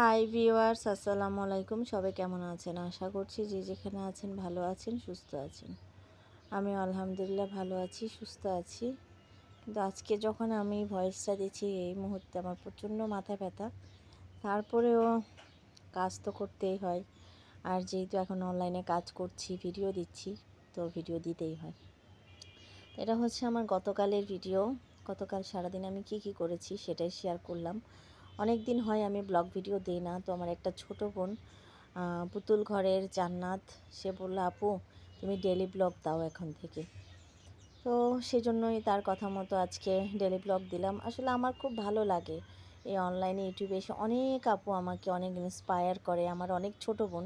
Hi viewers, আসসালামু আলাইকুম। সবাই কেমন আছেন? আশা করছি যে যেখানে আছেন ভালো আছেন, সুস্থ আছেন। আমি আলহামদুলিল্লাহ ভালো আছি, সুস্থ আছি। কিন্তু আজকে যখন আমি ভয়েসটা দিচ্ছি, এই মুহূর্তে আমার প্রচণ্ড মাথা ব্যথা। তারপরেও কাজ তো করতেই হয়। আর যেহেতু এখন অনলাইনে কাজ করছি ভিডিও দিচ্ছি, তো ভিডিও দিতেই হয়। এটা হচ্ছে আমার গতকালের ভিডিও গতকাল সারাদিন আমি কি কি করেছি সেটাই শেয়ার করলাম। অনেক দিন হয় আমি ব্লগ ভিডিও দিই না, তো আমার একটা ছোট বোন পুতুল ঘরের জান্নাত। সে বলল, আপু, তুমি ডেলি ব্লগ দাও এখন থেকে। তো সেজন্যই তার কথা মতো আজকে ডেলি ব্লগ দিলাম। আসলে আমার খুব ভালো লাগে এই অনলাইনে ইউটিউবে এসে অনেক আপু আমাকে অনেক ইন্সপায়ার করে। আমার অনেক ছোট বোন,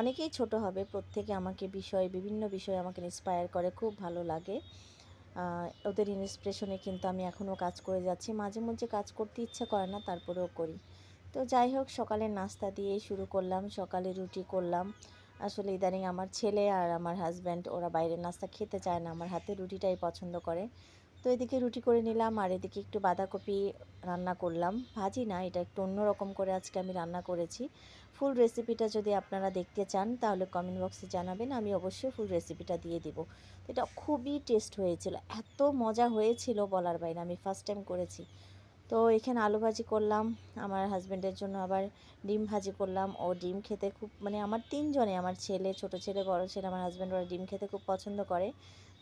অনেকেই ছোট হবে, প্রত্যেকে আমাকে বিষয়, বিভিন্ন বিষয়ে আমাকে ইন্সপায়ার করে, খুব ভালো লাগে। ওদের ইন্সপিরেশনে কিন্তু আমি এখনও কাজ করে যাচ্ছি। মাঝে মধ্যে কাজ করতে ইচ্ছে করে না, তারপরেও করি। তো যাই হোক সকালে নাস্তা দিয়েই শুরু করলাম, সকালে রুটি করলাম। আসলে ইদানিং আমার ছেলে আর আমার হাজব্যান্ড ওরা বাইরের নাস্তা খেতে চায় না, আমার হাতে রুটিটাই পছন্দ করে। তো এদিকে রুটি করে নিলাম, আর এদিকে একটু বাঁধাকপি রান্না করলাম। ভাজি না, এটা একটু অন্যরকম করে আজকে আমি রান্না করেছি। ফুল রেসিপিটা যদি আপনারা দেখতে চান, তাহলে কমেন্ট বক্সে জানাবেন, আমি অবশ্যই ফুল রেসিপিটা দিয়ে দিব। এটা খুবই টেস্ট হয়েছিল, এত মজা হয়েছিল বলার বাইরে, আমি ফার্স্ট টাইম করেছি। তো এখানে আলু ভাজি করলাম, আমার হাজব্যান্ডের জন্য আবার ডিম ভাজি করলাম। ও ডিম খেতে খুব মানে আমার তিনজনে, আমার ছেলে, ছোট ছেলে, বড় ছেলে, আমার হাজব্যান্ড ওরা ডিম খেতে খুব পছন্দ করে।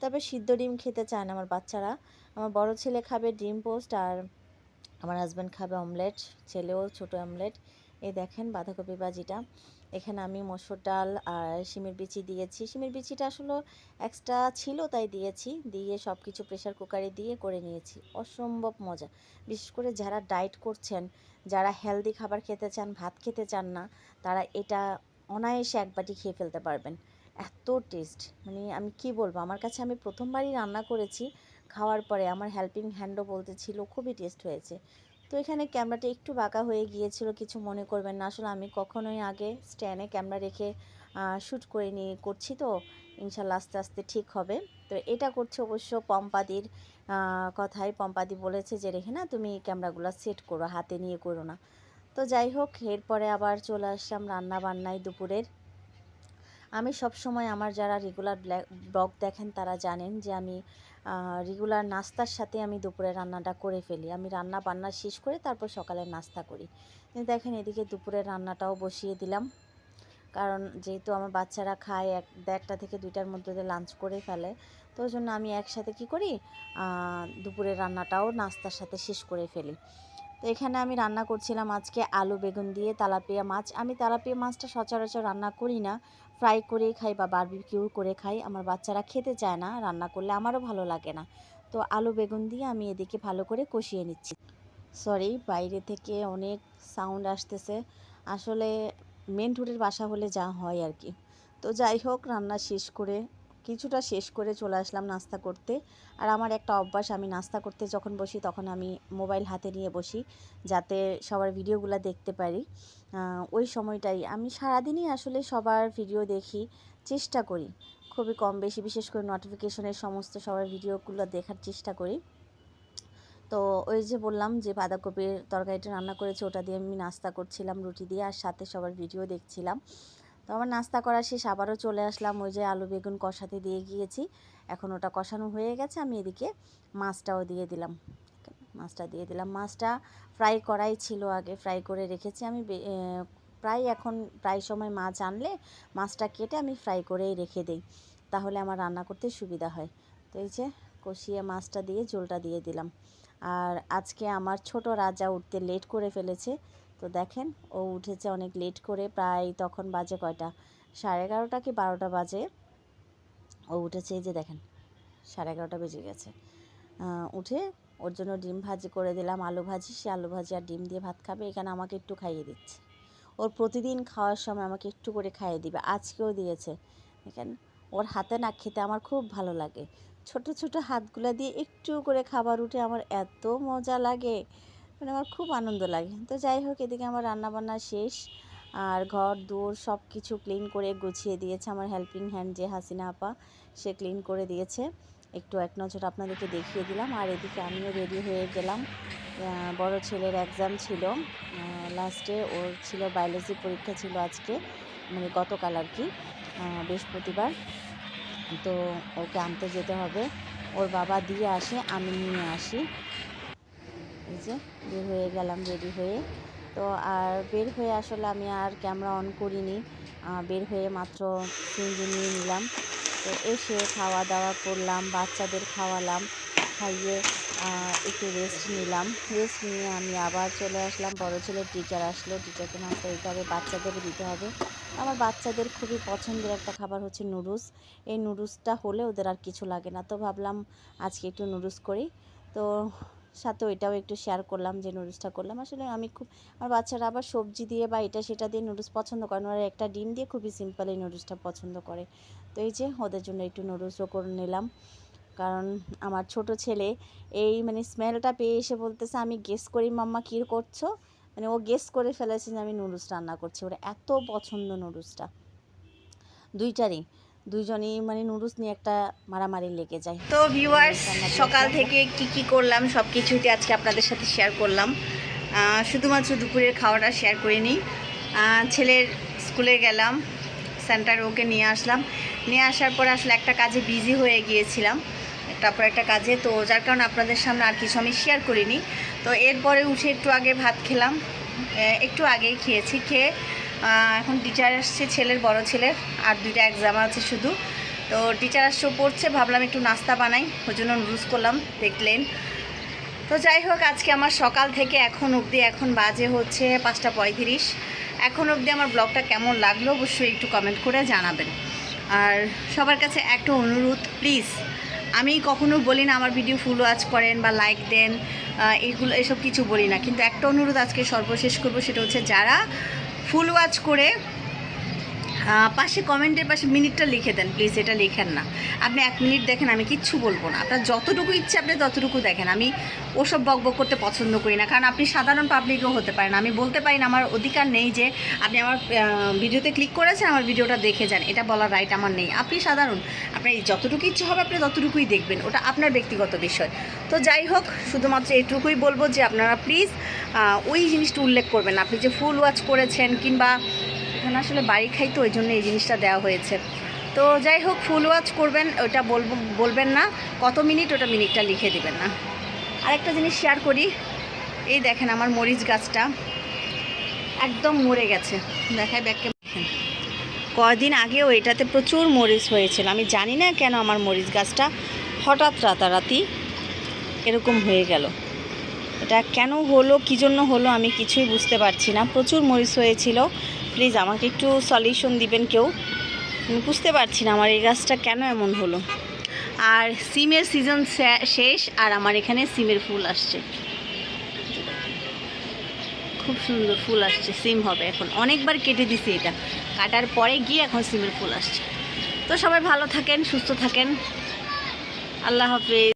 তবে সিদ্ধ ডিম খেতে চায় না আমার বাচ্চারা। আমার বড় ছেলে খাবে ডিম পোস্ট আর আমার হাজব্যান্ড খাবে অমলেট ছেলেও ছোট অমলেট এই দেখেন বাঁধাকপি বাজিটা এখানে আমি মসুর ডাল আর শিমের বিচি দিয়েছি। শিমের বিচিটা আসলে এক্সট্রা ছিল তাই দিয়েছি। দিয়ে সব কিছু প্রেশার কুকারে দিয়ে করে নিয়েছি। অসম্ভব মজা। বিশেষ করে যারা ডায়েট করছেন, যারা হেলদি খাবার খেতে চান, ভাত খেতে চান না, তারা এটা অনায়াসে এক বাটি খেয়ে ফেলতে পারবেন। এত টেস্ট মানে আমি কি বলব? আমার কাছে আমি প্রথমবারই রান্না করেছি, খাওয়ার পরে আমার হেল্পিং হ্যান্ডও বলতে ছিল, খুবই টেস্ট হয়েছে। তো এখানে ক্যামেরাটা একটু বাঁকা হয়ে গিয়েছিল, কিছু মনে করবেন না। আসলে আমি কখনোই আগে স্ট্যান্ডে ক্যামেরা রেখে শ্যুট করে নিয়ে করছি তো, ইনশাল্লাহ আস্তে আস্তে ঠিক হবে। তো এটা করছে অবশ্য পম্পাদির কথাই পম্পাদি বলেছে যে, রেখে না, তুমি ক্যামেরাগুলো সেট করো, হাতে নিয়ে করো না। তো যাই হোক, এরপরে আবার চলে আসলাম রান্না বান্নায় দুপুরের। আমি সব সময় আমার যারা রেগুলার ব্লগ দেখেন তারা জানেন যে আমি রেগুলার নাস্তার সাথে আমি দুপুরে রান্নাটা করে ফেলি। আমি রান্না বান্না শেষ করে তারপর সকালে নাস্তা করি। দেখেন এদিকে দুপুরের রান্নাটাও বসিয়ে দিলাম। কারণ যেহেতু আমার বাচ্চারা খায়, এক, দেড়টা থেকে দুইটার মধ্যে লাঞ্চ করে ফেলে, তো ওই জন্য আমি একসাথে কি করি? দুপুরের রান্নাটাও নাস্তার সাথে শেষ করে ফেলি। তো এখানে আমি রান্না করছিলাম আজকে আলু বেগুন দিয়ে তালাপিয়া মাছ। আমি তালাপিয়া মাছটা সচরাচর রান্না করি না। ফ্রাই করে খাই বা বারবিকিউ করে খাই। আমার বাচ্চারা খেতে চায় না, রান্না করলে আমারও ভালো লাগে না। তো আলু, বেগুন দিয়ে আমি এদিকে ভালো করে কষিয়ে নিচ্ছি। সরি বাইরে থেকে অনেক সাউন্ড আসতেছে। আসলে মেন রোডের বাসা হলে যা হয় আর কি। তো যাই হোক, রান্না শেষ করে কিছুটা শেষ করে চলে আসলাম নাস্তা করতে। আর আমার একটা অভ্যাস, আমি নাস্তা করতে যখন বসি তখন আমি মোবাইল হাতে নিয়ে বসি যাতে সবার ভিডিওগুলো দেখতে পারি। ওই সময়টাই। আমি সারাদিনই আসলে সবার ভিডিও দেখি, চেষ্টা করি। খুবই কম বেশি, বিশেষ করে নোটিফিকেশনের সমস্ত সবার ভিডিওগুলো দেখার চেষ্টা করি। তো ওই যে বললাম যে বাঁধাকপির তরকারিটা রান্না করেছে, ওটা দিয়ে আমি নাস্তা করছিলাম রুটি দিয়ে আর সাথে সবার ভিডিও দেখছিলাম। তো আমার নাস্তা করা শেষ আবারও চলে আসলাম, ওই যে আলু বেগুন কষাতে দিয়ে গিয়েছি। এখন ওটা কষানো হয়ে গেছে, আমি এদিকে মাছটাও দিয়ে দিলাম। মাছটা দিয়ে দিলাম। মাছটা ফ্রাই করাই ছিল আগে, ফ্রাই করে রেখেছি। আমি প্রায় এখন, প্রায় সময় মাছ আনলে মাছটা কেটে আমি ফ্রাই করেই রেখে দিই, তাহলে আমার রান্না করতে সুবিধা হয়। তো এই যে কষিয়ে মাছটা দিয়ে ঝোলটা দিয়ে দিলাম। আর আজকে আমার ছোট রাজা উঠতে লেট করে ফেলেছে তো দেখেন, ও উঠেছে অনেক লেট করে, প্রায় তখন বাজে কয়টা? সাড়ে এগারোটা কি বারোটা বাজে? ও উঠেছে, এই যে দেখেন, সাড়ে এগারোটা বেজে গেছে। উঠে ওর জন্য ডিম ভাজি করে দিলাম, আলু ভাজি। সে আলু ভাজি আর ডিম দিয়ে ভাত খাবে, এখানে আমাকে একটু খাইয়ে দিচ্ছে। ওর প্রতিদিন খাওয়ার সময় আমাকে একটু করে খাইয়ে দিবে, আজকেও দিয়েছে। দেখেন, ওর হাতে না খেতে আমার খুব ভালো লাগে। ছোট ছোট হাতগুলো দিয়ে একটু করে খাবার উঠে আমার এত মজা লাগে। মানে আমার খুব আনন্দ লাগে। তো যাই হোক, এদিকে আমার রান্নাবান্না শেষ। আর ঘর দূর সব কিছু ক্লিন করে গুছিয়ে দিয়েছে আমার হেল্পিং হ্যান্ড যে হাসিনা আপা, সে ক্লিন করে দিয়েছে। একটু এক নজর আপনাদেরকে দেখিয়ে দিলাম। আর এদিকে আমিও রেডি হয়ে গেলাম। বড় ছেলের এক্সাম ছিল। লাস্টে ওর ছিল বায়োলজি পরীক্ষা ছিল আজকে মানে গতকাল আর কি বৃহস্পতিবার। তো ওকে আনতে যেতে হবে। ওর বাবা দিয়ে আসে, আমি নিয়ে আসি। এই যে বের হয়ে গেলাম রেডি হয়ে। তো আর বের হয়ে আসলে আমি আর ক্যামেরা অন করিনি। বের হয়ে মাত্র সিঞ্জি নিয়ে নিলাম। তো এসে খাওয়া দাওয়া করলাম, বাচ্চাদের খাওয়ালাম, খাইয়ে একটু রেস্ট নিলাম। রেস্ট নিয়ে আমি আবার চলে আসলাম। বড় ছেলের টিচার আসলো। টিচারকে নাস্তা দিতে হবে, বাচ্চাদেরও দিতে হবে। আমার বাচ্চাদের খুবই পছন্দের একটা খাবার হচ্ছে নুডলস। এই নুডলসটা হলে ওদের আর কিছু লাগে না। তো ভাবলাম আজকে একটু নুডলস করি। তো সাথে ওইটাও একটু শেয়ার করলাম যে নুডলসটা করলাম। আসলে আমি খুব, আমার বাচ্চারা আবার সবজি দিয়ে বা এটা সেটা দিয়ে নুডলস পছন্দ করে ওরা একটা ডিম দিয়ে খুবই সিম্পল এই নুডলসটা পছন্দ করে। তো এই যে ওদের জন্য একটু নুডলসও করে নিলাম। কারণ আমার ছোট ছেলে এই মানে স্মেলটা পেয়ে এসে বলতেছে, আমি গেস করি মাম্মা কী করছ? মানে ও গেস করে ফেলেছে যে আমি নুডলস রান্না করছি। ওরা এত পছন্দ নুডলসটা দুইটারই। দুইজনই মানে নুডলস নিয়ে একটা মারামারি লেগে যায়। তো ভিউয়ার্স সকাল থেকে কি কি করলাম সব কিছুতে আজকে আপনাদের সাথে শেয়ার করলাম। শুধুমাত্র দুপুরের খাওয়াটা শেয়ার করিনি। আহ, ছেলের স্কুলে গেলাম সেন্টার ওকে নিয়ে আসলাম। নিয়ে আসার পর আসলে একটা কাজে বিজি হয়ে গিয়েছিলাম। তারপর একটা কাজে তো যার কারণে আপনাদের সামনে আর কিছু আমি শেয়ার করিনি। তো এরপরে উঠে একটু আগে ভাত খেলাম একটু আগেই খেয়েছি। খেয়ে এখন টিচার আসছে, ছেলের বড় ছেলের আর দুইটা এক্সাম আছে শুধু। তো টিচার আসছে পড়ছে, ভাবলাম একটু নাস্তা বানাই, ওই জন্য নুডলস করলাম, দেখলেন। তো যাই হোক, আজকে আমার সকাল থেকে এখন অবধি, এখন বাজে হচ্ছে পাঁচটা পঁয়ত্রিশ। এখন অবধি আমার ব্লগটা কেমন লাগল, অবশ্যই একটু কমেন্ট করে জানাবেন। আর সবার কাছে একটা অনুরোধ প্লিজ আমি কখনো বলি না আমার ভিডিও ফুল ওয়াচ করেন বা লাইক দেন এগুলো, এসব কিছু বলি না। কিন্তু একটা অনুরোধ আজকে সর্বশেষ করব, সেটা হচ্ছে যারা ফুল ওয়াচ করে পাশে কমেন্টের পাশে মিনিটটা লিখে দেন প্লিজ এটা লিখেন না। আপনি এক মিনিট দেখেন, আমি কিচ্ছু বলব না। আপনার যতটুকু ইচ্ছে, আপনি ততটুকু দেখেন। আমি ওসব বক বক করতে পছন্দ করি না। কারণ আপনি সাধারণ পাবলিকও হতে পারেন। আমি বলতে পারি না, আমার অধিকার নেই যে আপনি আমার ভিডিওতে ক্লিক করেছেন, আমার ভিডিওটা দেখে যান। এটা বলার রাইট আমার নেই। আপনি সাধারণ। আপনার যতটুকু ইচ্ছে হবে, আপনি ততটুকুই দেখবেন। ওটা আপনার ব্যক্তিগত বিষয়। তো যাই হোক, শুধুমাত্র এটুকুই বলব যে, আপনারা প্লিজ ওই জিনিসটা উল্লেখ করবেন আপনি যে ফুল ওয়াচ করেছেন কিংবা এখানে আসলে বাড়ি খাই তো, ওই জন্য এই জিনিসটা দেওয়া হয়েছে। তো যাই হোক, ফুল ওয়াচ করবেন, ওটা বলব, বলবেন না, কত মিনিট ওটা মিনিটটা লিখে দিবেন না। আরেকটা জিনিস শেয়ার করি, এই দেখেন আমার মরিচ গাছটা, একদম মরে গেছে। দেখায় ব্যাগকে দেখেন, কয়দিন আগেও এটাতে প্রচুর মরিচ হয়েছিল। আমি জানি না কেন আমার মরিচ গাছটা হঠাৎ রাতারাতি এরকম হয়ে গেল। এটা কেন হলো, কী জন্য হলো, আমি কিছুই বুঝতে পারছি না। প্রচুর মরিচ হয়েছিল প্লিজ আমাকে একটু সলিউশন দিবেন কেউ। বুঝতে পারছি না আমার এই গাছটা কেন এমন হলো। আর সিমের সিজন শেষ, আর আমার এখানে সিমের ফুল আসছে। খুব সুন্দর ফুল আসছে, সিম হবে এখন। অনেকবার কেটে দিছি এটা। কাটার পরে গিয়ে এখন সিমের ফুল আসছে। তো সবাই ভালো থাকেন, সুস্থ থাকেন। আল্লাহ হাফিজ।